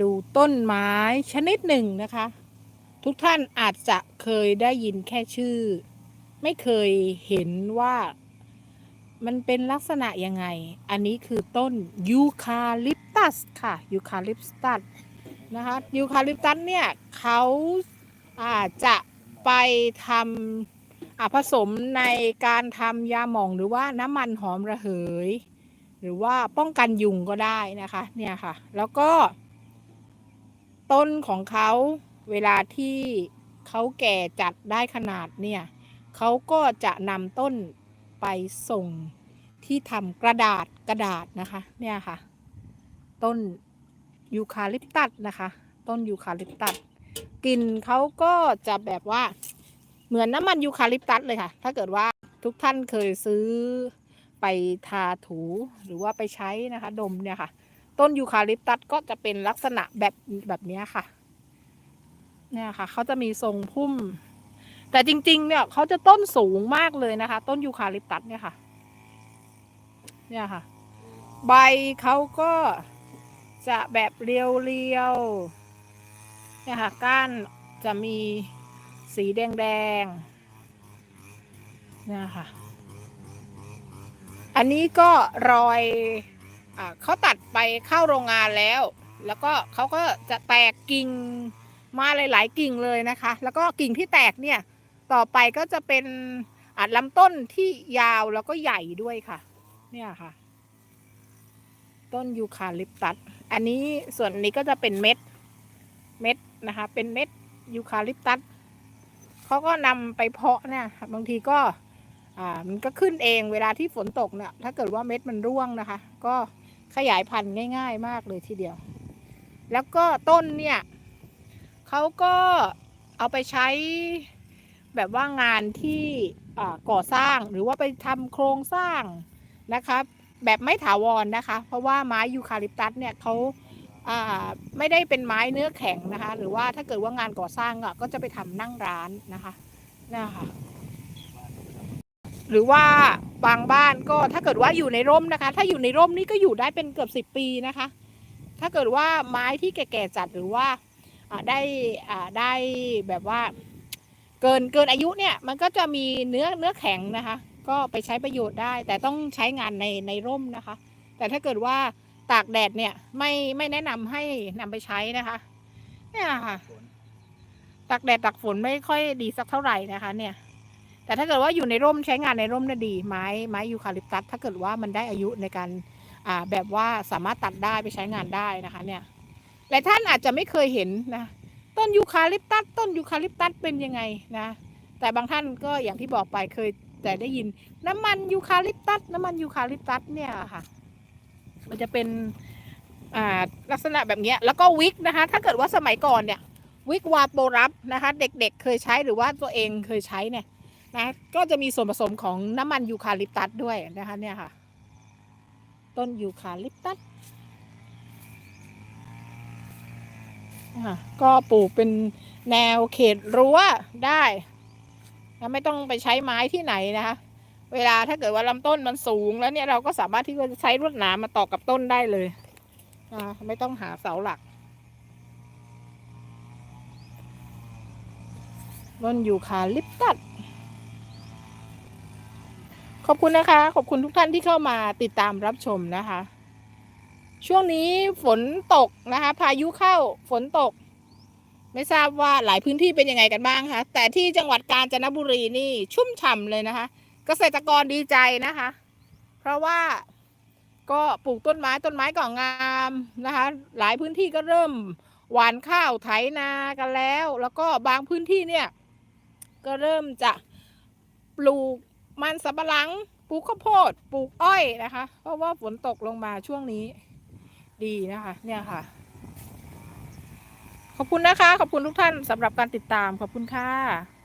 ดูต้นไม้ชนิดหนึ่งนะคะ ทุกท่านอาจจะเคยได้ยินแค่ชื่อ ไม่เคยเห็นว่ามันเป็นลักษณะยังไง อันนี้คือต้นยูคาลิปตัสค่ะยูคาลิปตัสนะคะยูคาลิปตัสเนี่ยเขาอาจจะไปทำผสมในการทำยาหม่องหรือว่าน้ำมันหอมระเหย หรือว่าป้องกันยุงก็ได้นะคะเนี่ยค่ะ แล้วก็ ต้นของเขาเวลาที่เขาแก่จัดได้ขนาดเนี่ยเขาก็จะนำต้นไปส่งที่ทำกระดาษกระดาษนะคะเนี่ยค่ะ ต้นยูคาลิปตัสนะคะ ต้นยูคาลิปตัสกลิ่นเขาก็จะแบบว่าเหมือนน้ำมันยูคาลิปตัสเลยค่ะ ถ้าเกิดว่าทุกท่านเคยซื้อไปทาถูหรือว่าไปใช้นะคะ ดมเนี่ยค่ะ ต้นยูคาลิปตัสก็จะเป็นลักษณะแบบแบบนี้ค่ะ เนี่ยค่ะเขาจะมีทรงพุ่ม แต่จริง ๆ เนี่ยเขาจะต้นสูงมากเลยนะคะ ต้นยูคาลิปตัสเนี่ยค่ะ เนี่ยค่ะ ใบเขาก็จะแบบเรียวๆเนี่ยค่ะ ก้านจะมีสีแดงๆเนี่ยค่ะ อันนี้ก็รอย เขาตัดไปเข้าโรงงานแล้ว แล้วก็เขาก็จะแตกกิ่งมาหลาย ๆ กิ่งเลยนะคะ แล้วก็กิ่งที่แตกเนี่ยต่อไปก็จะเป็นอาจลำต้นที่ยาวแล้วก็ใหญ่ด้วยค่ะ เนี่ยค่ะ ต้นยูคาลิปตัส อันนี้ส่วนนี้ก็จะเป็นเม็ด เม็ดนะคะ เป็นเม็ดยูคาลิปตัสเขาก็นำไปเพาะเนี่ยบางทีก็ อ่า มันก็ขึ้นเองเวลาที่ฝนตกเนี่ย ถ้าเกิดว่าเม็ดมันร่วงนะคะ ก็ ขยายพันธุ์ง่าย ๆ มากเลยทีเดียว แล้วก็ต้นเนี่ยเขาก็เอาไปใช้แบบว่างานที่ก่อสร้างหรือว่าไปทำโครงสร้างนะคะแบบไม่ถาวรนะคะ เพราะว่าไม้ยูคาลิปตัสเนี่ยเขาไม่ได้เป็นไม้เนื้อแข็งนะคะ หรือว่าถ้าเกิดว่างานก่อสร้างอะก็จะไปทำนั่งร้านนะคะนะคะ หรือว่าบางบ้านก็ถ้าเกิดว่าอยู่ในร่มนะคะ ถ้าอยู่ในร่มนี่ก็อยู่ได้เป็นเกือบสิบปีนะคะ ถ้าเกิดว่าไม้ที่แก่ๆจัดหรือว่าได้ได้แบบว่า เกินเกินอายุเนี่ย มันก็จะมีเนื้อเนื้อแข็งนะคะ ก็ไปใช้ประโยชน์ได้ แต่ต้องใช้งานในในร่มนะคะ แต่ถ้าเกิดว่าตากแดดเนี่ยไม่ไม่แนะนำให้นำไปใช้นะคะ เนี่ยค่ะตากแดดตากฝนไม่ค่อยดีสักเท่าไหร่นะคะ เนี่ย แต่ถ้าเกิดว่าอยู่ในร่มใช้งานในร่มน่ะดี ไม้ไม้ยูคาลิปตัสถ้าเกิดว่ามันได้อายุในการอ่าแบบว่าสามารถตัดได้ไปใช้งานได้นะคะ เนี่ยหลายท่านอาจจะไม่เคยเห็นนะต้นยูคาลิปตัสต้นยูคาลิปตัสเป็นยังไงนะแต่บางท่านก็อย่างที่บอกไปเคยแต่ได้ยิน น้ำมันยูคาลิปตัสน้ำมันยูคาลิปตัสเนี่ยค่ะ มันจะเป็นลักษณะแบบนี้แล้วก็วิกนะคะ ถ้าเกิดว่าสมัยก่อนเนี่ยวิกวาโปรับนะคะ เด็กๆ เคยใช้หรือว่าตัวเองเคยใช้เนี่ย นะก็จะมีส่วนผสมของน้ำมันยูคาลิปตัสด้วยนะคะเนี่ยค่ะ ต้นยูคาลิปตัสอะก็ปลูกเป็นแนวเขตรั้วได้แล้วไม่ต้องไปใช้ไม้ที่ไหนนะคะ เวลาถ้าเกิดว่าลำต้นมันสูงแล้วเนี่ยเราก็สามารถที่จะใช้ลวดหนามมาต่อกับต้นได้เลยไม่ต้องหาเสาหลักต้นยูคาลิปตัส ขอบคุณนะคะ ขอบคุณทุกท่านที่เข้ามาติดตามรับชมนะคะ ช่วงนี้ฝนตกนะคะ พายุเข้าฝนตก ไม่ทราบว่าหลายพื้นที่เป็นยังไงกันบ้างคะแต่ที่จังหวัดกาญจนบุรีนี่ชุ่มฉ่ำเลยนะคะ เกษตรกรดีใจนะคะ เพราะว่าก็ปลูกต้นไม้ต้นไม้ก่องามนะคะ หลายพื้นที่ก็เริ่มหวานข้าวไถนากันแล้ว แล้วก็บางพื้นที่เนี่ย ก็เริ่มจะปลูก มันสำปะหลังปลูกข้าวโพดปลูกอ้อยนะคะ เพราะว่าฝนตกลงมาช่วงนี้ ดีนะคะ เนี่ยค่ะ ขอบคุณนะคะ ขอบคุณทุกท่านสำหรับการติดตามขอบคุณค่ะ